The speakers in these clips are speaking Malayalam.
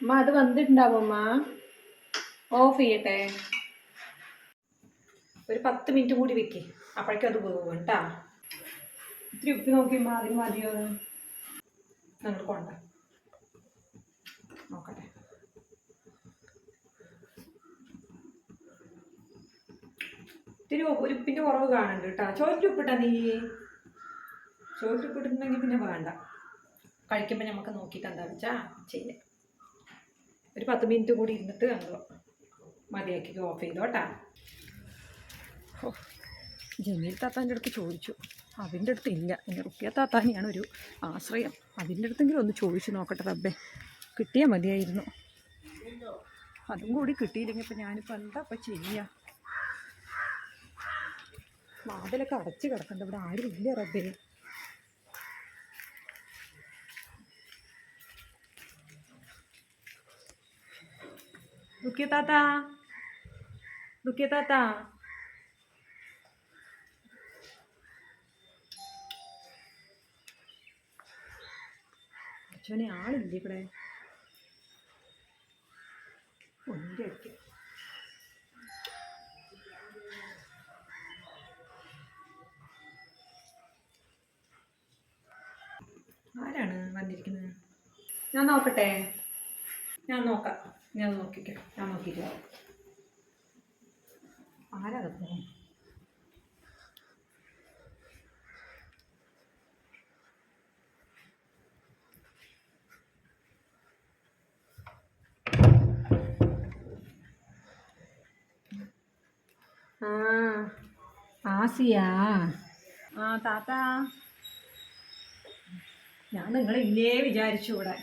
അമ്മ അത് വന്നിട്ടുണ്ടാവും ഓഫ് ചെയ്യട്ടെ. ഒരു പത്ത് മിനിറ്റ് കൂടി വെക്ക്. അപ്പോഴേക്കും അത് പോകും കേട്ടാ ഇത്തിരി ഉപ്പ് നോക്കി മാതിരി മതിയോ? നിങ്ങൾ കൊണ്ട. നോക്കട്ടെ. ഇത്തിരി ഒരു ഉപ്പിന്റെ കുറവ് കാണുന്നുണ്ട് കേട്ടോ ചോറ്റിൽ ഉപ്പിട്ടാ നീ? ചോറ്റിൽ ഉപ്പിട്ടിട്ടുണ്ടെങ്കിൽ പിന്നെ വേണ്ട. കഴിക്കുമ്പോൾ നമുക്ക് നോക്കിയിട്ട് എന്താ വെച്ചാൽ ചെയ്യാം. ഒരു പത്ത് മിനിറ്റ് കൂടി ഇരുന്നിട്ട് കണ്ടോ? മതിയാക്കി ഓഫ് ചെയ്തോട്ടാ. ജമീൽ താത്താന്റെ അടുത്ത് ചോദിച്ചു. അതിന്റെ അടുത്ത് ഇല്ല. എന്റെ റുക്കിയ താത്താനെയാണ് ഒരു ആശ്രയം. അതിന്റെ അടുത്തെങ്കിലും ഒന്ന് ചോദിച്ചു നോക്കട്ടെ റബ്ബേ. കിട്ടിയാൽ മതിയായിരുന്നു. അതും കൂടി കിട്ടിയില്ലെങ്കിൽ ഇപ്പം ഞാനിപ്പോൾ എന്താ ഇപ്പം ചെയ്യുക വാതിലൊക്കെ അടച്ച് കിടക്കണ്ട. ഇവിടെ ആരും ഇല്ല റബ്ബേ. റുക്കിയ താത്ത റുക്കിയ താത്ത അച്ഛനെ ആളില്ലേ ഇവിടെ? ഒന്നിന്റെ അടുത്ത്. ആരാണ് വന്നിരിക്കുന്നത്? ഞാൻ നോക്കട്ടെ. ഞാൻ നോക്കാം. ഞാൻ നോക്കിക്കാം ഞാൻ നോക്കിക്കാം. ആരാ പോകും ആ ആസിയാ. ആ താത്ത. ഞാൻ നിങ്ങളെ ഇല്ലേ വിചാരിച്ചു ഇവിടെ.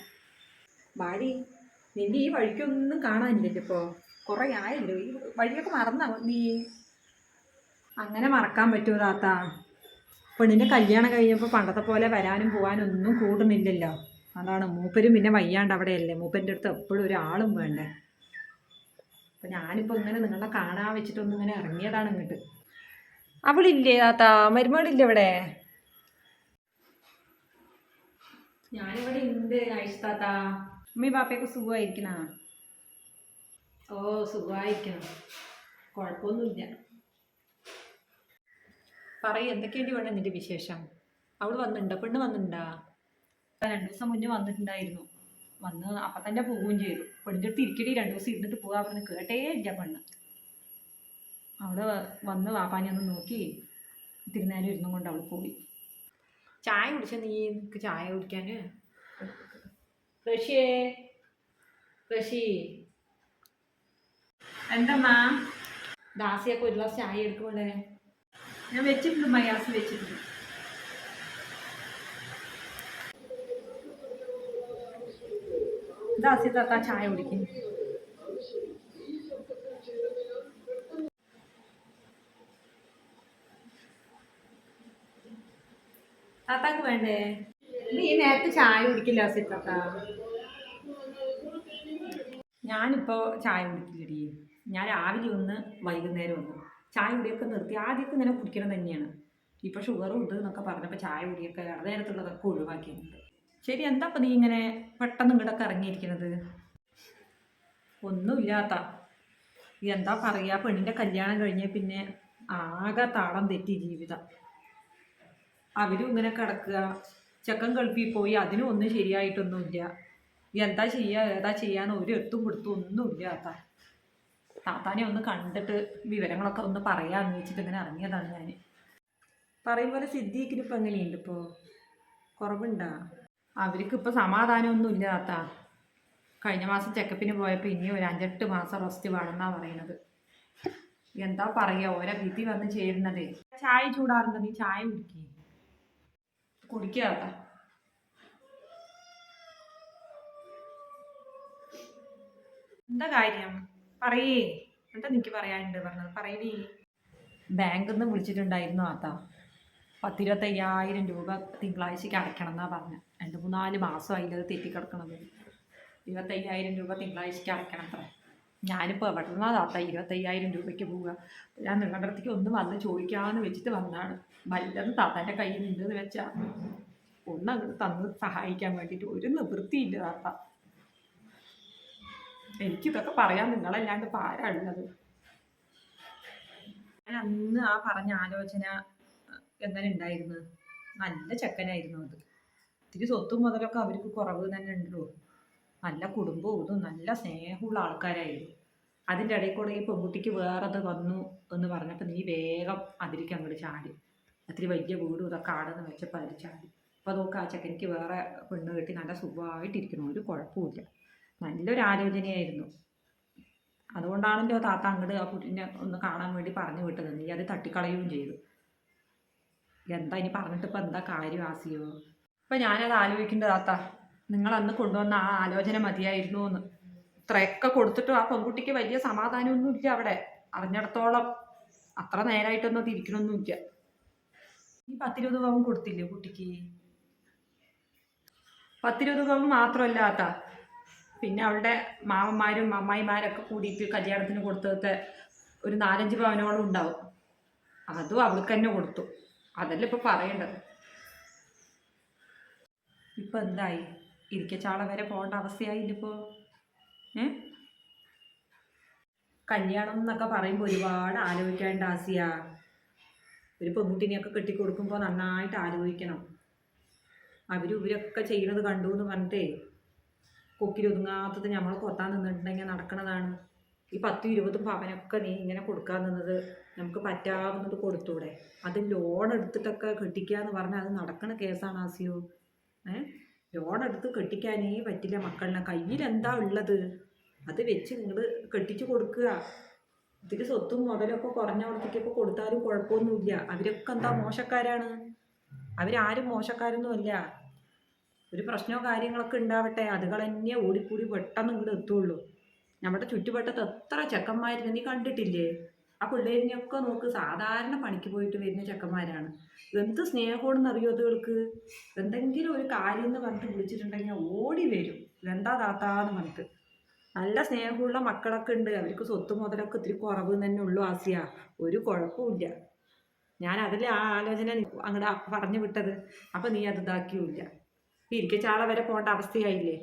ബാടി നിന്റെ ഈ വഴിക്കൊന്നും കാണാനില്ലല്ലോ ഇപ്പോൾ കുറേ ആയല്ലോ. ഈ വഴിയൊക്കെ മറന്ന നീ. അങ്ങനെ മറക്കാൻ പറ്റുമോ താത്ത? പെണ്ണിന്റെ കല്യാണം കഴിഞ്ഞപ്പോൾ പണ്ടത്തെ പോലെ വരാനും പോകാനും ഒന്നും കൂടുന്നില്ലല്ലോ. അതാണ് മൂപ്പരും പിന്നെ വയ്യാണ്ട് അവിടെയല്ലേ. മൂപ്പന്റെ അടുത്ത് എപ്പോഴും ഒരാളും വേണ്ടേ. അപ്പം ഞാനിപ്പോൾ ഇങ്ങനെ നിങ്ങളെ കാണാൻ വെച്ചിട്ടൊന്നും ഇങ്ങനെ ഇറങ്ങിയതാണ് ഇങ്ങോട്ട്. അവളില്ലേ താത്ത? മരുമകളില്ലേ ഇവിടെ ഞാനിവിടെ ഉണ്ട് ആയിഷ താത്ത. അമ്മി പാപ്പയൊക്കെ സുഖമായിരിക്കണ? ഓ സുഖമായിരിക്കണം. കുഴപ്പമൊന്നുമില്ല. പറയ് എന്തൊക്കെയുണ്ട് വേണം നിന്റെ വിശേഷം? അവൾ വന്നിട്ടുണ്ടോ? പെണ്ണ് വന്നിട്ടുണ്ടാ? രണ്ടു ദിവസം മുന്നേ വന്നിട്ടുണ്ടായിരുന്നു. വന്ന് അപ്പം തന്നെ പോവുകയും ചെയ്തു. പെണ്ണിന്റെ അടുത്ത് ഇരിക്കടി രണ്ടു ദിവസം ഇരുന്നിട്ട് പോകാൻ പറഞ്ഞ് കേട്ടേ ഇല്ല പെണ്ണ്. അവൾ വന്ന് വാപ്പാനെ ഒന്ന് നോക്കി. തിരുനാലും ഇരുന്നും കൊണ്ട് അവൾ പോയി. ചായ കുടിച്ച നീ? എനിക്ക് ചായ കുടിക്കാൻ റഷിയേ റഷി എന്തമ്മാ ദാസിയൊക്കെ ഒരു ഗ്ലാസ് ചായ എടുക്കുമല്ലേ ഞാൻ വെച്ചിട്ടുണ്ട് മയാസ് വെച്ചിട്ടുണ്ട്. ദാസി താത്ത ചായ കുടിക്കുന്നു. താത്താക്ക് വേണ്ടേ? നീ നേരത്തെ ചായ കുടിക്കില്ല ദാസി താത്ത ഞാനിപ്പോൾ ചായ കുടിക്കില്ലടി. ഞാൻ രാവിലെ ഒന്ന് വൈകുന്നേരം ഒന്ന് ചായ കുടിയൊക്കെ നിർത്തി. ആദ്യമൊക്കെ ഇങ്ങനെ കുടിക്കണം തന്നെയാണ്. ഇപ്പോൾ ഷുഗർ ഉണ്ട് എന്നൊക്കെ പറഞ്ഞപ്പോൾ ചായ കുടിയൊക്കെ നേരത്തുള്ളതൊക്കെ ഒഴിവാക്കിയിട്ടുണ്ട്. ശരി എന്താ അപ്പം നീ ഇങ്ങനെ പെട്ടെന്ന് ഇങ്ങോട്ടൊക്കെ ഇറങ്ങിയിരിക്കുന്നത് ഒന്നുമില്ലാത്ത. എന്താ പറയാ പെണ്ണിന്റെ കല്യാണം കഴിഞ്ഞ പിന്നെ ആകെ താളം തെറ്റി ജീവിതം. അവരും ഇങ്ങനെ കിടക്കുക. ചെക്കൻ ഗൾഫിൽ പോയി അതിനും ഒന്നും ശരിയായിട്ടൊന്നുമില്ല. എന്താ ചെയ്യുക ഏതാ ഒരു എത്തും ഒന്നും ഒന്നുമില്ല താത്ത. താത്താനെ ഒന്ന് കണ്ടിട്ട് വിവരങ്ങളൊക്കെ ഒന്ന് പറയാമെന്ന് വെച്ചിട്ട് ഇങ്ങനെ ഇറങ്ങിയതാണ് ഞാൻ പറയും പോലെ സിദ്ദീഖിന് ഇപ്പം എങ്ങനെയുണ്ട് ഇപ്പോൾ കുറവുണ്ടോ? അവർക്ക് ഇപ്പോൾ സമാധാനമൊന്നും ഇല്ല താത്ത. കഴിഞ്ഞ മാസം ചെക്കപ്പിന് പോയപ്പോൾ ഇനി ഒരു അഞ്ചെട്ട് മാസം റെസ്റ്റ് വേണമെന്നാണ് പറയുന്നത്. എന്താ പറയുക ഓരോ വിധി വന്ന് ചേരുന്നതേ. ചായ ചൂടാറുണ്ട്? നീ ചായ കുടിക്കേ. കുടിക്കുക താത്ത എന്താ കാര്യം? പറയേ. എന്താ നിനക്ക് പറയാനുണ്ട് പറഞ്ഞത്? പറയേ ബാങ്കിൽ നിന്ന് വിളിച്ചിട്ടുണ്ടായിരുന്നു ആത്ത. പത്തിരുപത്തയ്യായിരം രൂപ തിങ്കളാഴ്ചക്ക് അടയ്ക്കണം എന്നാ പറഞ്ഞ. രണ്ട് മൂന്നാൽ മാസം അതിന്റെ അത് തെറ്റിക്കിടക്കണത്. ഇരുപത്തയ്യായിരം രൂപ തിങ്കളാഴ്ചക്ക് അടയ്ക്കണം അത്ര ഞാനിപ്പോൾ എവിടെ നിന്നാ താത്ത ഇരുപത്തയ്യായിരം രൂപയ്ക്ക് പോവുക? ഞാൻ നിങ്ങളുടെ അടുത്തേക്ക് ഒന്ന് വന്ന് ചോദിക്കാമെന്ന് വെച്ചിട്ട് വന്നതാണ്. വല്ലതും താത്താന്റെ കയ്യിൽ ഉണ്ടെന്ന് വെച്ചാൽ ഒന്ന് അങ്ങോട്ട് തന്ന് സഹായിക്കാൻ വേണ്ടിയിട്ട് ഒരു നിവൃത്തിയില്ല താത്ത. എനിക്കിതൊക്കെ പറയാൻ നിങ്ങളല്ലാണ്ട് പാരാണുള്ളത് ഞാൻ അന്ന് ആ പറഞ്ഞ ആലോചന എങ്ങനെ ഉണ്ടായിരുന്നു? നല്ല ചെക്കനായിരുന്നു അത്. ഇത്തിരി സ്വത്തും മുതലൊക്കെ അവർക്ക് കുറവ് തന്നെ ഉണ്ടല്ലോ. നല്ല കുടുംബവും ഇതും നല്ല സ്നേഹമുള്ള ആൾക്കാരായിരുന്നു. അതിന്റെ ഇടയിൽ കൂടെ ഈ പെൺകുട്ടിക്ക് വേറത് വന്നു എന്ന് പറഞ്ഞപ്പോൾ നീ വേഗം അതിലേക്ക് അങ്ങോട്ട് ചാടി. അത്തിരി വലിയ വീടും ഇതൊക്കെ ആടെന്ന് വെച്ചപ്പോൾ അതിൽ ചാടി. അപ്പോൾ നോക്ക് ആ ചെക്കനിക്ക് വേറെ പെണ്ണ് കെട്ടി നല്ല സുഖമായിട്ടിരിക്കണം ഒരു കുഴപ്പമില്ല നല്ലൊരു ആലോചനയായിരുന്നു. അതുകൊണ്ടാണല്ലോ താത്ത അങ്ങോട്ട് ആ കുട്ടിനെ ഒന്ന് കാണാൻ വേണ്ടി പറഞ്ഞു വിട്ടത്. നീ അത് തട്ടിക്കളയുകയും ചെയ്തു. എന്താ ഇനി പറഞ്ഞിട്ട് ഇപ്പം എന്താ കാര്യം ആസിയോ? അപ്പം ഞാനത് ആലോചിക്കേണ്ടത് താത്ത. നിങ്ങൾ അന്ന് കൊണ്ടുവന്ന ആ ആലോചന മതിയായിരുന്നു എന്ന് ഇത്രയൊക്കെ കൊടുത്തിട്ടും ആ പെൺകുട്ടിക്ക് വലിയ സമാധാനമൊന്നുമില്ല അവിടെ. അറിഞ്ഞിടത്തോളം അത്ര നേരായിട്ടൊന്നും അത് ഇരിക്കണമൊന്നുമില്ല. ഈ പത്തിരുപത് പവൻ കൊടുത്തില്ലേ കുട്ടിക്ക്? പത്തിരുപത് പവൻ മാത്രമല്ല താത്ത പിന്നെ അവളുടെ മാമന്മാരും അമ്മായിമാരൊക്കെ കൂടിയിട്ട് കല്യാണത്തിന് കൊടുത്തതൊക്കെ ഒരു നാലഞ്ച് പവനോളം ഉണ്ടാവും. അതും അവൾക്ക് തന്നെ കൊടുത്തു. അതല്ല ഇപ്പൊ പറയേണ്ടത്? ഇപ്പൊ എന്തായി? ഇരിക്കച്ചാള വരെ പോകേണ്ട അവസ്ഥയായി ഇപ്പോ? ഏ? കല്യാണം എന്നൊക്കെ പറയുമ്പോൾ ഒരുപാട് ആലോചിക്കേണ്ട ആസിയ ഒരു പെൺകുട്ടിനെയൊക്കെ കെട്ടിക്കൊടുക്കുമ്പോൾ നന്നായിട്ട് ആലോചിക്കണം. അവരും ഇവരൊക്കെ ചെയ്യണത് കണ്ടു എന്ന് പറഞ്ഞിട്ടേ കൊക്കിലൊതുങ്ങാത്തത് നമ്മൾ കൊത്താൻ നിന്നിട്ടുണ്ടെങ്കിൽ നടക്കണതാണ്. ഈ പത്തും ഇരുപതും പവനൊക്കെ നീ ഇങ്ങനെ കൊടുക്കാൻ നിന്നത് നമുക്ക് പറ്റാവുന്നത് കൊടുത്തൂടെ? അത് ലോൺ എടുത്തിട്ടൊക്കെ കെട്ടിക്കുക എന്ന് പറഞ്ഞാൽ അത് നടക്കണ കേസാണ് ആസിയോ ഏ? ലോൺ എടുത്ത് കെട്ടിക്കാനേ പറ്റില്ല മക്കളിനെ കയ്യിൽ എന്താ ഉള്ളത്? അത് വെച്ച് നിങ്ങൾ കെട്ടിച്ചു കൊടുക്കുക. ഇതിൽ സ്വത്തും മുതലൊക്കെ കുറഞ്ഞവർക്കൊക്കെ കൊടുത്താലും കുഴപ്പമൊന്നുമില്ല. അവരൊക്കെ എന്താ മോശക്കാരാണ്? അവരാരും മോശക്കാരൊന്നുമല്ല. ഒരു പ്രശ്നമോ കാര്യങ്ങളൊക്കെ ഉണ്ടാവട്ടെ. അതുകൾ തന്നെ ഓടിക്കൂടി പെട്ടെന്ന് ഇങ്ങോട്ട് എത്തുള്ളൂ. നമ്മുടെ ചുറ്റുവട്ടത്ത് എത്ര ചെക്കന്മാരുണ്ട് നീ കണ്ടിട്ടില്ലേ? ആ പിള്ളേരിനെയൊക്കെ നോക്ക്. സാധാരണ പണിക്ക് പോയിട്ട് വരുന്ന ചെക്കന്മാരാണ്. എന്ത് സ്നേഹമാണെന്ന് അറിയോ അതുകൾക്ക് എന്തെങ്കിലും ഒരു കാര്യം എന്ന് പറഞ്ഞിട്ട് വിളിച്ചിട്ടുണ്ടെങ്കിൽ ഓടി വരും. എന്താ താത്താന്ന് പറഞ്ഞിട്ട്. നല്ല സ്നേഹമുള്ള മക്കളൊക്കെ ഉണ്ട്. അവർക്ക് സ്വത്ത് മുതലൊക്കെ ഇത്തിരി കുറവ് തന്നെ ഉള്ളു ആസിയ. ഒരു കുഴപ്പമില്ല ഞാൻ അതിലെ ആ ആലോചന അങ്ങോട്ട് പറഞ്ഞു വിട്ടത്. അപ്പം നീ അത് ഇതാക്കിയില്ല ഇരിക്കച്ചാള വരെ പോകേണ്ട അവസ്ഥയായില്ലേ?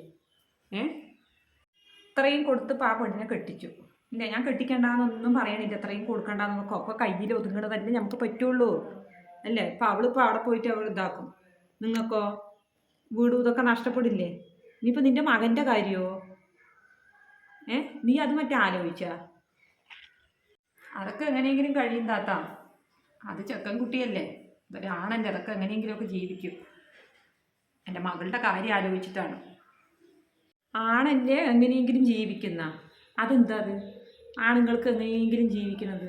ഏ? ഇത്രയും കൊടുത്ത് ആ പെണ്ണിനെ കെട്ടിച്ചു ഇല്ല ഞാൻ കെട്ടിക്കണ്ടെന്നൊന്നും പറയണില്ല. ഇത്രയും കൊടുക്കണ്ടെന്നൊക്കെ ഒക്കെ കയ്യിൽ ഒതുങ്ങണതല്ലേ നമുക്ക് പറ്റുള്ളൂ. അല്ലേ? ഇപ്പം അവളിപ്പോൾ അവിടെ പോയിട്ട് അവൾ ഇതാക്കും. നിങ്ങൾക്കോ? വീടും ഇതൊക്കെ നഷ്ടപ്പെടില്ലേ? ഇനിയിപ്പോൾ നിന്റെ മകന്റെ കാര്യമോ ഏ? നീ അത് മറ്റേ ആലോചിച്ച? അതൊക്കെ എങ്ങനെയെങ്കിലും കഴിയും താത്ത. അത് ചെക്കൻ കുട്ടിയല്ലേ? ഇതൊരാണല്ലേ അതൊക്കെ എങ്ങനെയെങ്കിലുമൊക്കെ ജീവിക്കും. എന്റെ മകളുടെ കാര്യം ആലോചിച്ചിട്ടാണ്. ആണല്ലേ എങ്ങനെയെങ്കിലും ജീവിക്കുന്ന? അതെന്താ അത്? ആണുങ്ങൾക്ക് എങ്ങനെയെങ്കിലും ജീവിക്കുന്നത്.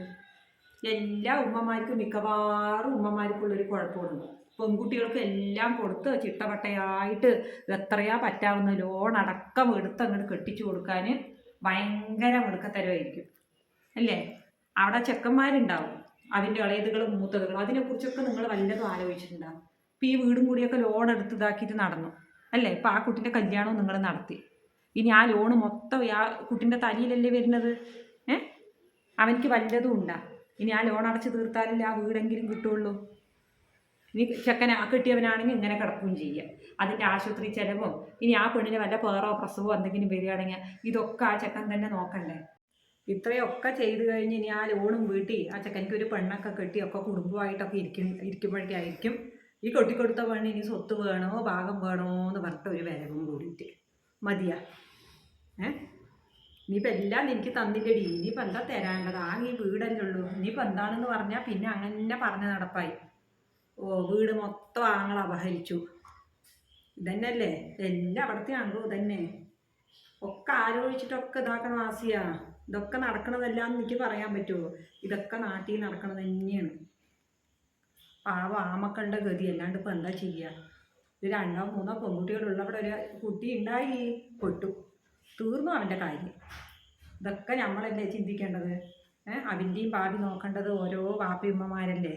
എല്ലാ ഉമ്മമാർക്കും മിക്കവാറും ഉമ്മമാർക്കുള്ളൊരു കുഴപ്പമുണ്ട്. പെൺകുട്ടികൾക്ക് എല്ലാം കൊടുത്ത് ചിട്ടവട്ടയായിട്ട് എത്രയാ പറ്റാവുന്ന ലോൺ അടക്കം എടുത്ത് അങ്ങോട്ട് കെട്ടിച്ചു കൊടുക്കാൻ ഭയങ്കര മിടുക്കത്തരമായിരിക്കും. അല്ലേ? അവിടെ ചെക്കന്മാരുണ്ടാവും. അതിന്റെ ഇളയതുകളും മൂത്തതുകളും. അതിനെക്കുറിച്ചൊക്കെ നിങ്ങൾ വല്ലതും ആലോചിച്ചിട്ടുണ്ടാവും ഇപ്പം ഈ വീടും കൂടിയൊക്കെ ലോൺ എടുത്ത് ഇതാക്കിയിട്ട് നടന്നു. അല്ലേ? ഇപ്പം ആ കുട്ടിന്റെ കല്യാണവും നിങ്ങൾ നടത്തി. ഇനി ആ ലോണ് മൊത്തം ആ കുട്ടിന്റെ തലയിലല്ലേ വരുന്നത്? ഏ? അവനിക്ക് വല്ലതും ഉണ്ടാ? ഇനി ആ ലോൺ അടച്ച് തീർത്താലല്ലേ ആ വീടെങ്കിലും കിട്ടുള്ളൂ. ഇനി ചെക്കനെ ആ കെട്ടിയവനാണെങ്കിൽ ഇങ്ങനെ കിടക്കുകയും ചെയ്യുക അതിന്റെ ആശുപത്രി ചിലവോ ഇനി ആ പെണ്ണിന് വല്ല പേറോ പ്രസവോ എന്തെങ്കിലും വരികയാണെങ്കിൽ ഇതൊക്കെ ആ ചെക്കൻ തന്നെ നോക്കണ്ടേ? ഇത്രയൊക്കെ ചെയ്തു കഴിഞ്ഞ് ഇനി ആ ലോണും വീട്ടി ആ ചെക്കനിക്ക് ഒരു പെണ്ണൊക്കെ കെട്ടി ഒക്കെ കുടുംബമായിട്ടൊക്കെ ഇരിക്കും ഇരിക്കുമ്പോഴേക്കായിരിക്കും ഈ കൊട്ടിക്കൊടുത്ത പെണ്ണ് ഇനി സ്വത്ത് വേണോ ഭാഗം വേണോ എന്ന് പറഞ്ഞിട്ട് ഒരു വിലവും കൂടിയിട്ട് മതിയാ. ഏ? ഇനിയിപ്പോൾ എല്ലാം എനിക്ക് തന്നില്ലടി. ഇനിയിപ്പോൾ എന്താ തരാനുള്ളത്? ആ ഈ വീടല്ലേ ഉള്ളൂ. ഇനിയിപ്പോൾ എന്താണെന്ന് പറഞ്ഞാൽ പിന്നെ അങ്ങനെ പറഞ്ഞ നടപ്പായി. ഓ വീട് മൊത്തം ആങ്ങൾ അപഹരിച്ചു. ഇതന്നെയല്ലേ? എല്ലാം അവിടുത്തെ ആണല്ലോ ഇതന്നെ. ഒക്കെ ആലോചിച്ചിട്ടൊക്കെ ഇതാക്കണം ആസിയ ഇതൊക്കെ നടക്കണതല്ല എനിക്ക് പറയാൻ പറ്റുമോ ഇതൊക്കെ നാട്ടിൽ നടക്കണത് തന്നെയാണ്. പാവ ആമക്കളുടെ ഗതി. അല്ലാണ്ട് ഇപ്പം എന്താ ചെയ്യുക ഒരു രണ്ടോ മൂന്നോ പെൺകുട്ടികളുള്ളവിടെ ഒരു കുട്ടി ഉണ്ടായി. പെട്ടു. തീർന്നു അവന്റെ കാര്യം? ഇതൊക്കെ നമ്മളല്ലേ ചിന്തിക്കേണ്ടത്? അവന്റെയും ഭാവി നോക്കേണ്ടത് ഓരോ വാപ്പിയമ്മമാരല്ലേ?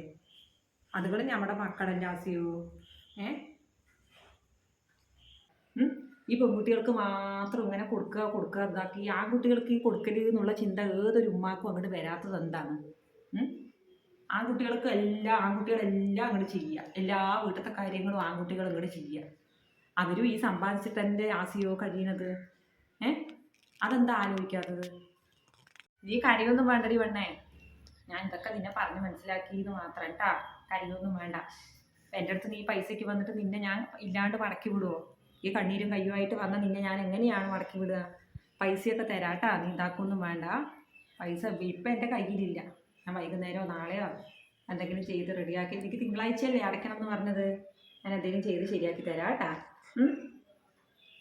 അതുകൾ നമ്മുടെ മക്കളല്ലേ ആസിയോ ഏ? ഈ പെൺകുട്ടികൾക്ക് മാത്രം ഇങ്ങനെ കൊടുക്കുക കൊടുക്കുക ഇതാക്കി. കുട്ടികൾക്ക് ഈ കൊടുക്കൽ എന്നുള്ള ചിന്ത ഏതൊരു ഉമ്മാക്കും അങ്ങോട്ട് വരാത്തത് എന്താണ്? ആൺകുട്ടികൾക്ക് എല്ലാ ആൺകുട്ടികളെല്ലാം അങ്ങോട്ട് ചെയ്യുക എല്ലാ വീട്ടിലത്തെ കാര്യങ്ങളും ആൺകുട്ടികൾ അങ്ങോട്ട് ചെയ്യുക അവരും ഈ സമ്പാദിച്ചിട്ട് തന്നെ ആസിയോ കഴിയണത്? ഏ? അതെന്താ ആലോചിക്കാത്തത്? നീ കരിയൊന്നും വേണ്ടടി പെണ്ണേ. ഞാൻ ഇതൊക്കെ നിന്നെ പറഞ്ഞ് മനസ്സിലാക്കിയത് മാത്രം കേട്ടാ കരിയൊന്നും വേണ്ട. എന്റെ അടുത്ത് നീ പൈസയ്ക്ക് വന്നിട്ട് നിന്നെ ഞാൻ ഇല്ലാണ്ട് മടക്കി വിടുവോ? ഈ കണ്ണീരും കയ്യുമായിട്ട് വന്ന നിന്നെ ഞാൻ എങ്ങനെയാണ് മടക്കി വിടുക? പൈസയൊക്കെ തരാട്ടാ നീ ഇതാക്കൊന്നും വേണ്ട. പൈസ ഇപ്പം എന്റെ കയ്യിലില്ല. ഞാൻ വൈകുന്നേരമോ നാളെയോ എന്തെങ്കിലും ചെയ്ത് റെഡിയാക്കി എനിക്ക് തിങ്കളാഴ്ചയല്ലേ അടയ്ക്കണം എന്ന് പറഞ്ഞത്. ഞാൻ എന്തെങ്കിലും ചെയ്ത് ശരിയാക്കി തരാം കേട്ടാ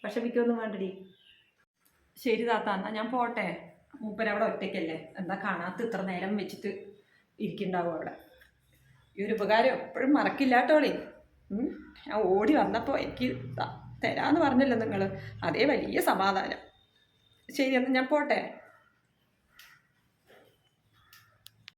പക്ഷെ മിക്കൊന്നും വേണ്ടടി ശരി താത്ത എന്നാ ഞാൻ പോട്ടെ. മൂപ്പരവിടെ ഒറ്റയ്ക്കല്ലേ. എന്താ കാണാത്ത ഇത്ര നേരം വെച്ചിട്ട് ഇരിക്കുന്നുണ്ടാവും അവിടെ. ഈ ഒരു ഉപകാരം എപ്പോഴും മറക്കില്ല കേട്ടോളി ഞാൻ ഓടി വന്നപ്പോൾ എനിക്ക് തരാമെന്ന് പറഞ്ഞല്ലോ നിങ്ങൾ അതേ വലിയ സമാധാനം. ശരി എന്നാൽ ഞാൻ പോട്ടെ.